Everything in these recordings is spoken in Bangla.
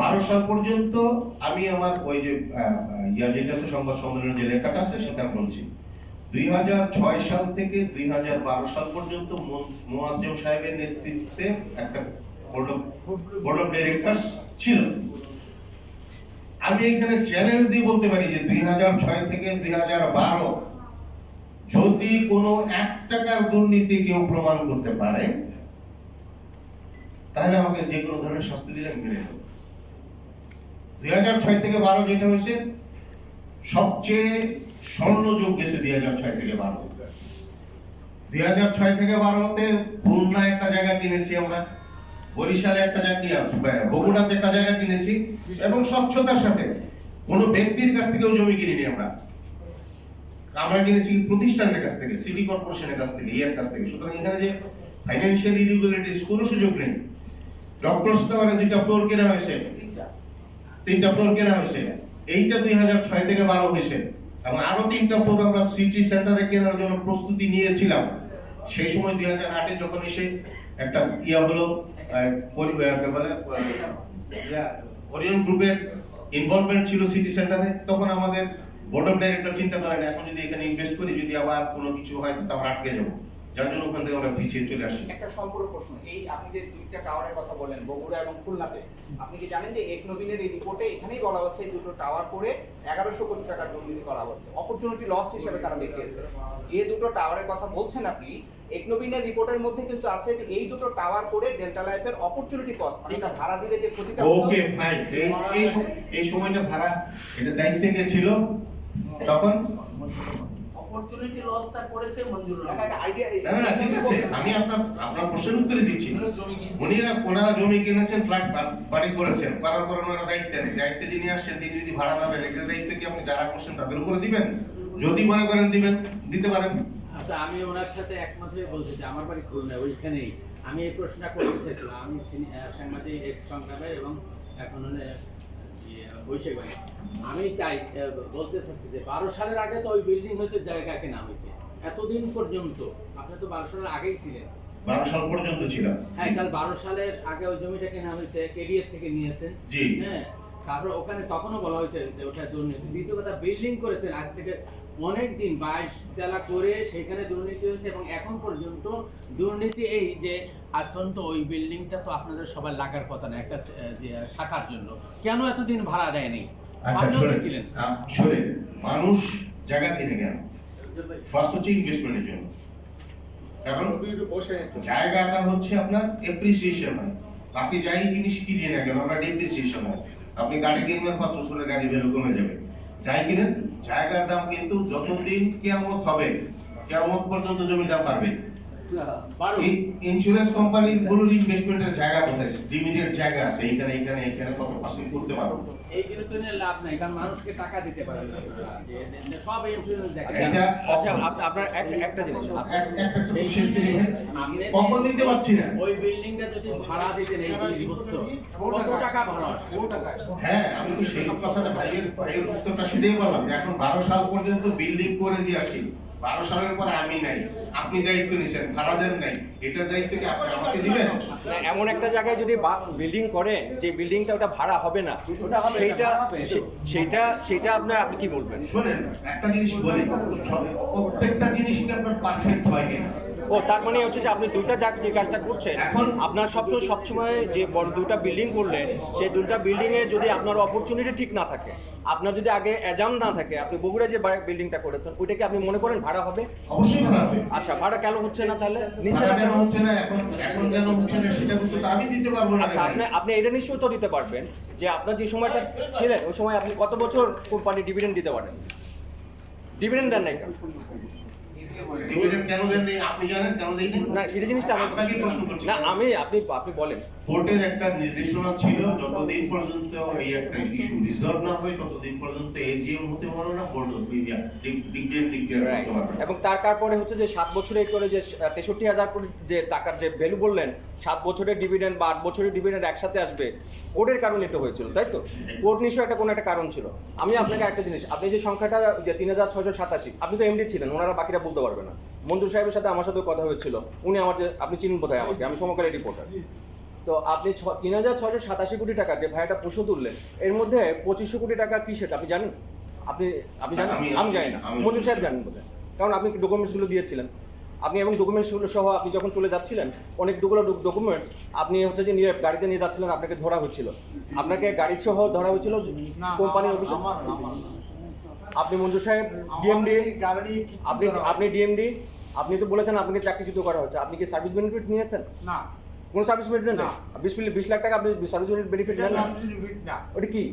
বারো সাল পর্যন্ত আমি আমার ওই যে ইয়া যেটা সংবাদ সম্মেলনের যে লেখাটা আছে, সেটা বলছি। দুই ছয় সাল থেকে দুই বারো সাল পর্যন্ত মোয়াজ্জেম সাহেবের নেতৃত্বে একটা বোর্ড অফ বোর্ড ছিল। আমি এখানে চ্যালেঞ্জ দিয়ে বলতে পারি যে দুই ছয় থেকে দুই বারো যদি কোনো এক টাকার দুর্নীতি কেউ প্রমাণ করতে পারে, তাহলে আমাকে যে কোনো ধরনের শাস্তি দিলে মেনে নেব দুই হাজার ছয় থেকে বারো যেটা হয়েছে, সবচেয়ে স্বর্ণযুগ গেছে দুই হাজার ছয় থেকে বারো। দুই হাজার ছয় থেকে বারোতে খুলনা একটা জায়গা কিনেছি আমরা, বরিশালে একটা জায়গা বগুড়াতে একটা জায়গা কিনেছি, এবং স্বচ্ছতার সাথে কোনো ব্যক্তির কাছ থেকেও জমি কিনিনি আমরা। আমরা কিনেছি প্রতিষ্ঠানের কাছ থেকে, সিটি কর্পোরেশনের কাছ থেকে ইয়ের কাছ থেকে। সুতরাং এখানে যে ফাইন্যান্সিয়াল ইরেগুলারিটিস কোনো সুযোগ নেই। ডক্টর স্টোরে দুইটা ফ্লোর কেনা হয়েছে। তিনটা ফ্লোর কেনা হয়েছে। এইটা দুই হাজার ছয় থেকে বারো হয়েছে। এবং আরও তিনটা ফ্লোর আমরা সিটি সেন্টারে কেনার জন্য প্রস্তুতি নিয়েছিলাম। সেই সময় দুই হাজার আটে যখন এসে একটা ইয়া হলো ওরিয়ন গ্রুপের ইনভলভমেন্ট ছিল সিটি সেন্টারে তখন আমাদের বোর্ড অফ ডাইরেক্টর চিন্তা করেন, এখন যদি এখানে ইনভেস্ট করি, যদি আবার কোনো কিছু হয়, তো আমরা আটকে যাব। যার জন্য ওখান থেকে আমরা পিছিয়ে চলে আসি। একটা সম্পূর্ণ প্রশ্ন এই আপনি যে দুইটা টাওয়ারের কথা বললেন বগুড়া এবং খুলনাতে আপনি কি জানেন যে এক নবীনের এই রিপোর্টে এখানেই বলা হচ্ছে এই দুটো টাওয়ার করে এগারোশো কোটি টাকার দুর্নীতি করা হচ্ছে? অপরচুনিটি লস্ট হিসেবে তারা দেখিয়েছে। যে দুটো টাওয়ারের কথা বলছেন আপনি একনবীনের রিপোর্টের মধ্যে কিন্তু আছে যে এই দুটো টাওয়ার করে ডেল্টা লাইফের অপরচুনিটি কস্ট মানে এটা ভাড়া দিলে যে ক্ষতিটা ওকে ফাইন এই এই সময়টা ভাড়া এটা দায়িত্বে ছিল? তখন? অপরচুনিটি লসটা করেছে মঞ্জুর না না না ঠিক আছে। আমি আপনার আপনার প্রশ্নের উত্তরে দিচ্ছি। উনিরা ওনারা জমি কিনেছেন ফ্ল্যাট বাড়ি করেছেন। করার পর ওনারা দায়িত্বে নেই। দায়িত্বে যিনি আসছেন তিনি যদি ভাড়া না দেন এটার দায়িত্ব কি আপনি যারা করছেন তাদের উপরে দিবেন? যদি মনে করেন দিবেন দিতে পারেন। আচ্ছা আমি ওনার সাথে একমত হয়ে বলছি যে আমার বাড়ি খুলনা ওইখানেই। আমি এই প্রশ্নটা করতে চাইছিলাম। আমি সাংবাদিক এক সংগ্রামের এবং এখন হলে বৈশাখ ভাই আমি চাই বলতে চাচ্ছি যে বারো সালের আগে তো ওই বিল্ডিং হয়েছে জায়গা কেনা হয়েছে। এতদিন পর্যন্ত আপনি তো বারো সালের আগেই ছিলেন। বারো সাল পর্যন্ত ছিলাম। হ্যাঁ কাল বারো সালের আগে ওই জমিটা কেনা হয়েছে কেডিএস থেকে নিয়েছেন জি। হ্যাঁ তারপর ওখানে তখনও বলা হয়েছে যে ওটা দুর্নীতি। দ্বিতীয় কথা বিল্ডিং করেছেন আজ থেকে অনেক দিন বাইশ তেলা করে সেখানে দুর্নীতি হয়েছে এবং এখন পর্যন্ত দুর্নীতি এই যে পর্যন্ত ওই বিল্ডিংটা তো আপনাদের সবার লাগার কথা না একটা শাখার জন্য। কেন এতদিন ভাড়া দেয়নি? আচ্ছা মানুষ জায়গা কিনে কেন? ফার্স্ট হচ্ছে ইনভেস্টমেন্টের জন্য। কারণ জায়গাটা হচ্ছে আপনার এপ্রিসিয়েশন হয়। বাকি যাই জিনিস কিনিয়ে না কেন আপনার ডেপ্রিসিয়েশন হয়। আপনি গাড়ি কিনবেন পাঁচ বছরের গাড়ি ভ্যালু কমে যাবে। যাই কিনেন জায়গার দাম কিন্তু যতদিন কেয়ামত হবে কেয়ামত পর্যন্ত জমির দাম বাড়বে। ইন্স্যুরেন্স কোম্পানিরগুলোর ইনভেস্টমেন্টের জায়গা কোথায়? লিমিটেড জায়গা আছে এইখানে এখানে এখানে কত পার্সেন্ট করতে পারব এই তো নিয়ে লাভ নাই কারণ মানুষকে টাকা দিতে পারেন না। আপনারা। যে- যে- সব ইন্স্যুরেন্স দেখে। এটা আচ্ছা আপনার একটা জিনিস আপ- এক- একটা সেই শেষ করে কখন দিতে পারছি না? ওই বিল্ডিংটা যদি ভাড়া দিতেন এই বছর কত টাকা? ভাড়া? হ্যাঁ আমি তো সেই কথাটা ভাইয়ের ভাইয়ের উত্তরটা সেটাই বললাম এখন বারো সাল পর্যন্ত বিল্ডিং করে দিয়ে আসি। বারো সালের পরে আমি নাই। আপনি দায়িত্ব নিছেন ভাড়া দেন নাই। এটার দায়িত্ব কি আপনি আমাকে দিবেন? এমন একটা জায়গায় যদি বিল্ডিং করে যে বিল্ডিংটা ওটা ভাড়া হবে না সেইটা সেটা সেটা আপনার আপনি কি বলবেন? শুনেন একটা জিনিস বলি। প্রত্যেকটা জিনিস কি আপনার পারফেক্ট হয় কিনা ও তার মানে হচ্ছে যে আপনি দুটা জাগ যে কাজটা করছেন আপনার স্বপ্ন সবসময় যে বড় দুটা বিল্ডিং করলেন সেই দুটা বিল্ডিং এ যদি আপনার অপরচুনিটি ঠিক না থাকে আপনার যদি আগে এজাম না থাকে আপনি বগুড়া যে বিল্ডিংটা করেছেন ওইটা কি আপনি মনে করেন ভাড়া হবে? অবশ্যই ভাড়া হবে। আচ্ছা ভাড়া কেন হচ্ছে না তাহলে? নিচে না কেন হচ্ছে না এখন এখন কেন হচ্ছে না সেটা কিন্তু তো আমি দিতে পারব না। আচ্ছা আপনি আপনি এটা নিশ্চয়ই তো দিতে পারবেন যে আপনার যে সময়টা ছিলেন ওই সময় আপনি কত বছর কোম্পানি ডিভিডেন্ড দিতে পারেন? ডিভিডেন্ড দেন নাই কেন? ডিভিডেন্ড কেন দেন নাই? আপনি জানেন কেন দেন না এটা জিনিসটা আমার আপনাকে প্রশ্ন করছি। না আমি আপনি আপনি বলেন। কোর্টের একটা নির্দেশনা ছিল যতদিন পর্যন্ত এই একটা ইস্যু রিজলভ না হয় ততদিন পর্যন্ত এজিএম হতে পারো না বোর্ড অফ ডিগ্রেড ডিগ্রেড করতে পারবে এবং তার তারপরে হচ্ছে যে সাত বছরে করে যে তেষট্টি হাজার কোটি যে টাকার যে ভ্যালু বললেন সাত বছরের ডিভিডেন্ড বা আট বছরের ডিভিডেন্ড একসাথে আসবে কোর্টের কারণে এটা হয়েছিল তাই তো? কোর্ট নিশ্চয় একটা কোনো একটা কারণ ছিল। আমি আপনাকে একটা জিনিস আপনি যে সংখ্যাটা যে তিন হাজার ছশো সাতাশি আপনি তো এমডি ছিলেন ওনারা বাকিরা বলতে পারবে না। মঞ্জুর সাহেবের সাথে আমার সাথে কথা হয়েছিল উনি আমার যে আপনি চিনেন বোধহয় আমাকে আমি সমকালের রিপোর্টার তো আপনি ছ তিন হাজার ছশো সাতাশি কোটি টাকা যে ভাইয়াটা পশু তুললেন এর মধ্যে পঁচিশশো কোটি টাকা কি সেটা আপনি জানেন? আপনি আপনি জানেন? আমি- জানি না। মঞ্জুর সাহেব জানেন বোধহয়। কারণ আপনি ডকুমেন্টসগুলো দিয়েছিলেন। আপনি এবং ডকুমেন্টসগুলো সহ আপনি যখন চলে যাচ্ছিলেন অনেকগুলো ডকুমেন্টস আপনি হচ্ছে যে নিয়ে গাড়িতে নিয়ে যাচ্ছিলেন আপনাকে ধরা হচ্ছিল। আপনাকে গাড়ি সহ ধরা হয়েছিল কোম্পানির অফিসে আপনি মঞ্জু সাহেব ডিএমডি আপনি আপনি ডিএমডি আপনি তো বলেছেন আপনাকে চাকরিচ্যুত করা হচ্ছে। আপনি কি সার্ভিস বেনিফিট নিয়েছেন? না। কোন সার্ভিস বেনিফিট না। বিশ বিশ লাখ টাকা আপনি সার্ভিস বেনিফিট নেন না। ওটা কি?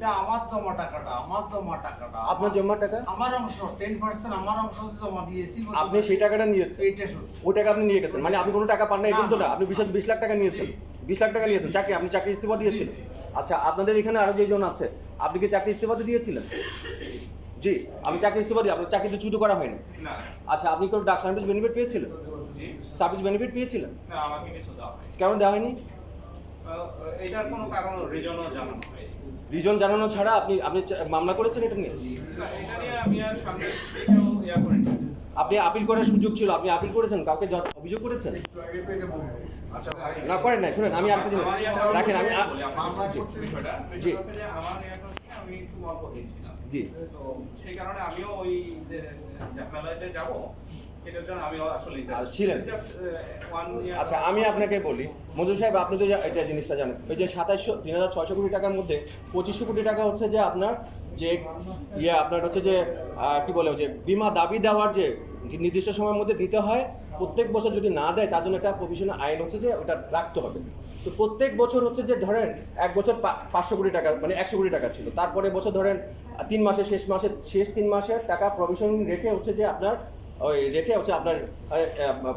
ওটা আমার জমা টাকাটা আমার জমা টাকাটা আপনার জমা টাকা? আমার অংশ টেন পার্সেন্ট আমার অংশ জমা দিয়েছি আপনি সেই টাকাটা নিয়েছেন? এইটা শুধু। ওই টাকা আপনি নিয়ে গেছেন? মানে আপনি কোনো টাকা পান না এরকম তো না। আপনি বিশ বিশ লাখ টাকা নিয়েছেন। বিশ লাখ টাকা নিয়েছেন। চাকরি আপনি চাকরি ইস্তিফা জি। আচ্ছা আপনাদের এখানে আরও যেজন আছে আপনি কি চাকরি ইস্তিফা তো দিয়েছিলেন? জি আমি চাকরি ইস্তিফা দিই আপনার চাকরি তো করা হয়নি। আচ্ছা আপনি কোনো ডাক সার্ভিস বেনিফিট পেয়েছিলেন? জি। সার্ভিস বেনিফিট পেয়েছিলেন? কেন দেওয়া হয়নি? এটার কোনো কারণ রিজনও জানানো হয়নি। রিজন জানানো ছাড়া আপনি আপনি মামলা করেছেন এটা নিয়ে? এটা নিয়ে আমি আর সামনে ইয়া করিনি। আপনি আপিল করার সুযোগ ছিল আপনি আপিল করেছেন? কাউকে অভিযোগ করেছেন? আচ্ছা না করেন নাই শুনেন আমি আমার ইয়াটা রাখেন আমি জি। জি। তো সেই কারণে আমিও ওই যে যাব ছিলেন? আচ্ছা আমি আপনাকে বলি মধু সাহেব আপনি তো এটা জিনিসটা জানেন। ওই যে সাতাশশো তিন হাজার ছয়শো কোটি টাকার মধ্যে পঁচিশশো কোটি টাকা হচ্ছে যে আপনার যে ইয়ে আপনার হচ্ছে যে কি বলে যে বিমা দাবি দেওয়ার যে নির্দিষ্ট সময়ের মধ্যে দিতে হয় প্রত্যেক বছর যদি না দেয় তার জন্য একটা প্রভিশনাল আইন হচ্ছে যে ওটা রাখতে হবে। তো প্রত্যেক বছর হচ্ছে যে ধরেন এক বছর পাঁচশো কোটি টাকা মানে একশো কোটি টাকা ছিল। তারপরে বছর ধরেন তিন মাসে শেষ মাসে শেষ তিন মাসের টাকা প্রভিশন রেখে হচ্ছে যে আপনার ওই রেখে হচ্ছে আপনার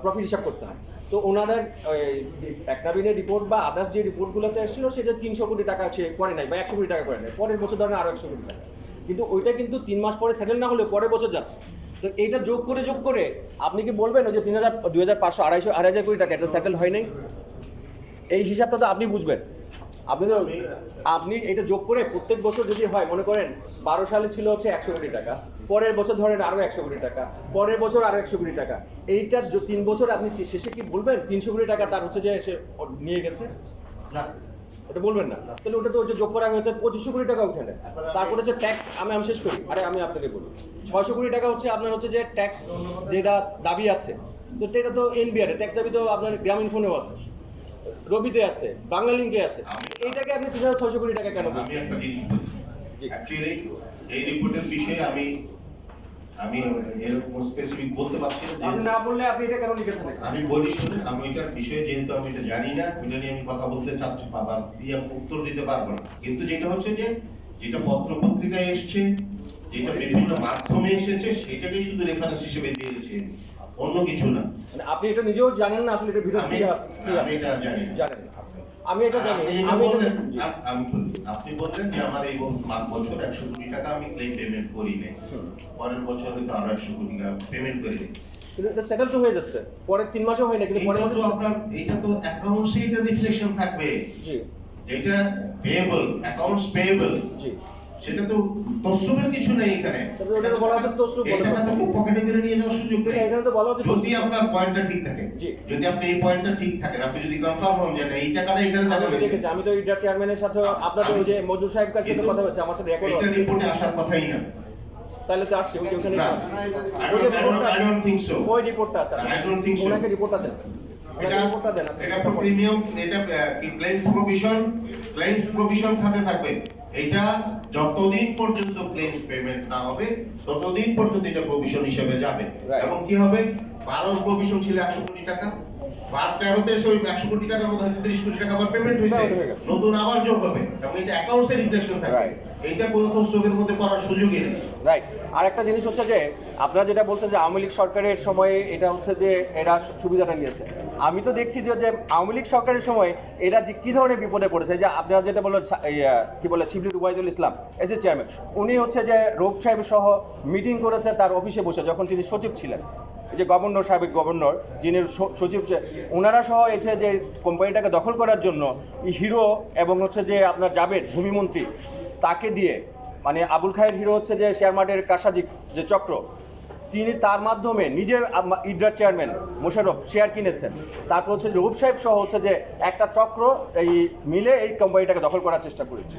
প্রফিট হিসাব করতে হয়। তো ওনাদের একনাবিনের রিপোর্ট বা আদার্স যে রিপোর্টগুলোতে এসেছিল সেটা তিনশো কোটি টাকা সে করে নাই বা একশো কোটি টাকা করে নাই। পরের বছর ধরেন আরও একশো কোটি টাকা। কিন্তু ওইটা কিন্তু তিন মাস পরে সেটেল না হলে পরের বছর যাচ্ছে। তো এইটা যোগ করে যোগ করে আপনি কি বলবেন যে তিন হাজার, দুই হাজার পাঁচশো, আড়াইশো, আড়াই হাজার কোটি টাকা এটা সেটেল হয় নাই? এই হিসাবটা তো আপনি বুঝবেন। আপনি তো আপনি এটা যোগ করে প্রত্যেক বছর যদি হয় মনে করেন বারো সালে ছিল হচ্ছে একশো কোটি টাকা পরের বছর ধরেন আরও একশো কোটি টাকা পরের বছর আরও একশো কোটি টাকা। এইটার তিন বছর আপনি শেষে কি বলবেন? তিনশো কোটি টাকা তার হচ্ছে যে সে নিয়ে গেছে? না। ওটা বলবেন না। তাহলে ওটা তো ওটা যোগ করা হয়েছে পঁচিশশো কোটি টাকা ওখানে। তারপরে হচ্ছে ট্যাক্স আমি আমি শেষ করি। আরে আমি আপনাকে বলি। ছয়শো কোটি টাকা হচ্ছে আপনার হচ্ছে যে ট্যাক্স যেটা দাবি আছে। তো এটা তো এনবিআর ট্যাক্স দাবি তো আপনার গ্রামীণ ফোনেও আছে। রবিতে আছে বাংলা লিঙ্কে আছে। এইটাকে আপনি তিন হাজার ছয়শো কোটি টাকা কেন আমি একটা জিনিস অ্যাকচুয়ালি এই রিপোর্টের বিষয়ে আমি আমি এরকম স্পেসিফিক বলতে পারছি না আপনি না বললে আপনি এটা কেন লিখেছেন আমি বলি শুনুন আমি এটার বিষয়ে যেহেতু আমি এটা জানি না ওইটা নিয়ে আমি কথা বলতে চাচ্ছি বা বা দিয়ে উত্তর দিতে পারব না। কিন্তু যেটা হচ্ছে যে যেটা পত্র পত্রিকায় এসছে যেটা বিভিন্ন মাধ্যমে এসেছে সেটাকে শুধু রেফারেন্স হিসেবে দিয়েছে। অন্য কিছু না। মানে আপনি এটা নিজেও জানেন না আসলে এটা ভিতরে কি আছে। আমি এটা জানি জানেন আচ্ছা। আমি এটা জানি। আমি আমি বলি আপনি বললেন যে আমার এই বছর একশো কোটি টাকা আমি ক্লেম পেমেন্ট করি নাই পরের বছর হয়তো আরও একশো কোটি টাকা পেমেন্ট করি সেটেল তো হয়ে যাচ্ছে। পরের তিন মাসও হয় না কিন্তু পরের তো মাসে আপনার এটা তো অ্যাকাউন্টসে এটা রিফ্লেকশন থাকবে। জি। যেটা পেয়েবল অ্যাকাউন্টস পেয়েবল জি। সেটা তো তসরুপের কিছু নেই এখানে। ওটা তো বলা হচ্ছে তসরুপ বলে। টাকা তো পকেটে করে নিয়ে যাওয়ার সুযোগ নেই। এখানে তো বলা হচ্ছে যদি আপনার পয়েন্টটা ঠিক থাকে। যদি আপনি এই পয়েন্টটা ঠিক থাকেন আপনি যদি কনফার্ম হন যে এই টাকাটা এখানে তো বেশি। আমি তো ইডার চেয়ারম্যানের সাথে আপনাদের ওই যে মজুর সাহেব কাছে কথা হচ্ছে আমার সাথে রেকর্ড এটা রিপোর্টে আসার কথাই না। তাহলে তো আসছে ওই যে ওখানে ওই যে don't- I don't- I don't ওই রিপোর্টটা আছে। I don't think so. ওনাকে রিপোর্টটা দেন। এটা রিপোর্টটা দেন এটা প্রিমিয়াম এটা ক্লেমস প্রভিশন ক্লেমস প্রভিশন খাতে থাকবে। এটা যতদিন পর্যন্ত ক্লেম পেমেন্ট না হবে ততদিন পর্যন্ত এটা প্রভিশন হিসেবে যাবে। এবং কি হবে? বারো প্রভিশন ছিল একশো কোটি টাকা। বার তেরোতে এসে ওই একশো কোটি টাকার মধ্যে তিরিশ কোটি টাকা আবার পেমেন্ট হয়েছে। Right, গেছে। নতুন আবার যোগ হবে। এবং এটা অ্যাকাউন্টসে রিফ্লেকশন থাকবে এইটা কোনো তস্যকের মধ্যে পড়ার সুযোগই নেই। রাইট আর একটা জিনিস হচ্ছে যে আপনারা যেটা বলছেন যে আওয়ামী লীগ সরকারের সময়ে এটা হচ্ছে যে এরা সুবিধাটা নিয়েছে। আমি তো দেখছি যে যে আওয়ামী লীগ সরকারের সময় এরা যে কী ধরনের বিপদে পড়েছে যে আপনারা যেটা বললেন কি বলে Shibli Rubaidul Islam S A chairman উনি হচ্ছে যে রৌফ সাহেব সহ মিটিং করেছে তার অফিসে বসে যখন তিনি সচিব ছিলেন। যে গভর্নর, সাবেক গভর্নর, যিনি সচিব ওনারা সহ এসে যে কোম্পানিটাকে দখল করার জন্য হিরো এবং হচ্ছে যে আপনার জাবেদ, ভূমিমন্ত্রী, তাকে দিয়ে মানে আবুল খায়ের হিরো হচ্ছে যে শেয়ার মার্কেটের কাসাজি যে চক্র তিনি তার মাধ্যমে নিজে আম- ইডরার চেয়ারম্যান মোশাররফ শেয়ার কিনেছেন। তারপর হচ্ছে যে রূপ সাহেব সহ হচ্ছে যে একটা চক্র এই মিলে এই কোম্পানিটাকে দখল করার চেষ্টা করেছে।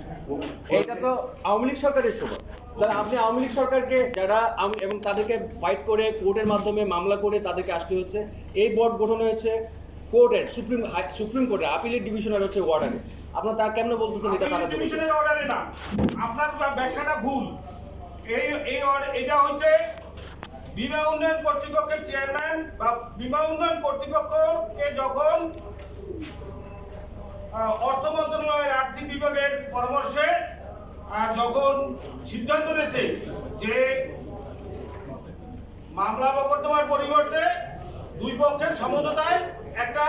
এটা তো আওয়ামী লীগ সরকারের সময় তাহলে আপনি আওয়ামী লীগ সরকারকে যারা এবং তাদেরকে ফাইট করে কোর্টের মাধ্যমে মামলা করে তাদেরকে আসতে হচ্ছে এই বোর্ড গঠন হয়েছে কোর্টের সুপ্রিম সুপ্রিম কোর্টের আপিলের ডিভিশনের হচ্ছে ওয়ার্ডারে আপনার তা কেমন বলতেছেন এটা তারা ডিভিশনের অর্ডারে না আপনার ব্যাখ্যাটা ভুল। এই এই এটা হচ্ছে বিমা উন্নয়ন কর্তৃপক্ষের চেয়ারম্যান বা বিমা উন্নয়ন কর্তৃপক্ষকে যখন অর্থ মন্ত্রণালয়ের আর্থিক বিভাগের পরামর্শে যখন সিদ্ধান্ত নিয়েছে যে মামলা মোকদ্দমার পরিবর্তে দুই পক্ষের সমঝোতায় একটা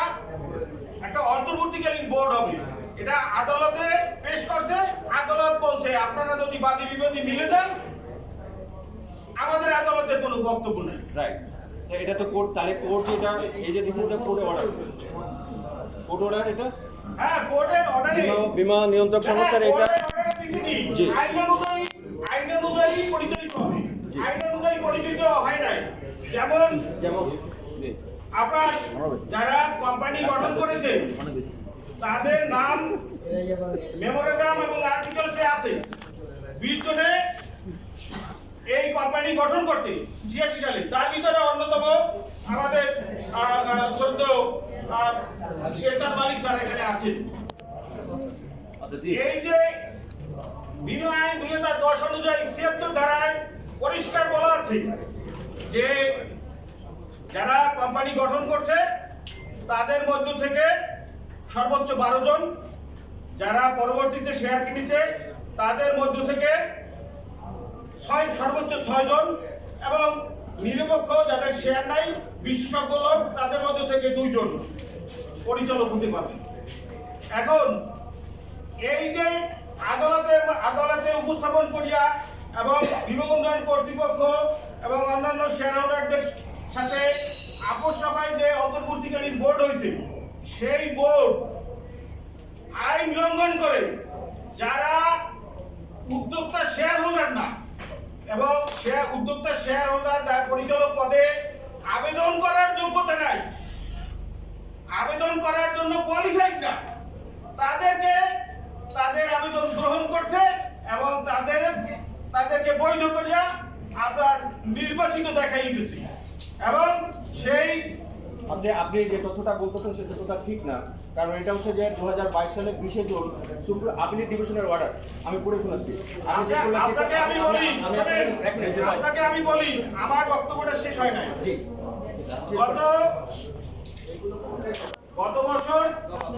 একটা অন্তর্বর্তীকালীন বোর্ড হবে। এটা আদালতে পেশ করছে, আদালত বলছে, আপনারা যদি বাদী বিবাদী মিলে দেন আমাদের আদালতের কোনো বক্তব্য নেই। রাইট এটা তো কোর্ট তাহলে কোর্ট যেটা এই যে দিছে এটা কোর্টে অর্ডার কোর্ট অর্ডার এটা? হ্যাঁ কোর্টের অর্ডারে বিমা- নিয়ন্ত্রক সংস্থার এটা জি। আইন অনুযায়ী আইন অনুযায়ী পরিচালিত হবে। আইন অনুযায়ী পরিচালিত হয় নাই। যেমন যেমন জি, আপনার যারা কোম্পানি গঠন করেছে তাদের নাম মেমোরেন্ডাম এবং আর্টিকেলসে আছে বিশ এই কোম্পানি গঠন করতে ছিয়াশি সালে তার ভিতরে অন্যতম আমাদের সদ্য এসআর মালিক স্যার এখানে আছেন। এই যে বিনু আইন দুই হাজার দশ অনুযায়ী ছিয়াত্তর ধারায় পরিষ্কার বলা আছে যে যারা কোম্পানি গঠন করছে তাদের মধ্য থেকে সর্বোচ্চ বারো জন যারা পরবর্তীতে শেয়ার কিনেছে তাদের মধ্য থেকে ছয়, সর্বোচ্চ ছয় জন এবং নিরপেক্ষ যাদের শেয়ার নাই, বিশেষজ্ঞ লোক, তাদের মধ্যে থেকে দুইজন পরিচালক হতে পারবে এখন এই যে আদালতের আদালতে উপস্থাপন করিয়া এবং বিমা উন্নয়ন কর্তৃপক্ষ এবং অন্যান্য শেয়ার হোল্ডারদের সাথে আপোষ সভায় যে অন্তর্বর্তীকালীন বোর্ড হয়েছে, সেই বোর্ড আইন লঙ্ঘন করে যারা উদ্যোক্তা শেয়ার হোল্ডার না এবং শেয়ার উদ্যোক্তা শেয়ার হোল্ডার তার পরিচালক পদে আবেদন করার যোগ্যতা নাই। আবেদন করার জন্য কোয়ালিফাইড না। তাদেরকে, তাদের আবেদন গ্রহণ করছে এবং তাদের, তাদেরকে বৈধ করিয়া আপনার নির্বাচিত দেখাই দিছি এবং সেই আপনি আপনি যে তথ্যটা বলতেছেন সে তথ্যটা ঠিক না কারণ এটা হচ্ছে যে দু হাজার বাইশ সালের বিশে জুন সুপ্রিম আপিল ডিভিশনের অর্ডার আমি পড়ে শোনাচ্ছি। বললাম আপনাকে আমি বলি। আপনাকে আমি বলি আমার বক্তব্যটা শেষ হয় নাই। জি। গত গত বছর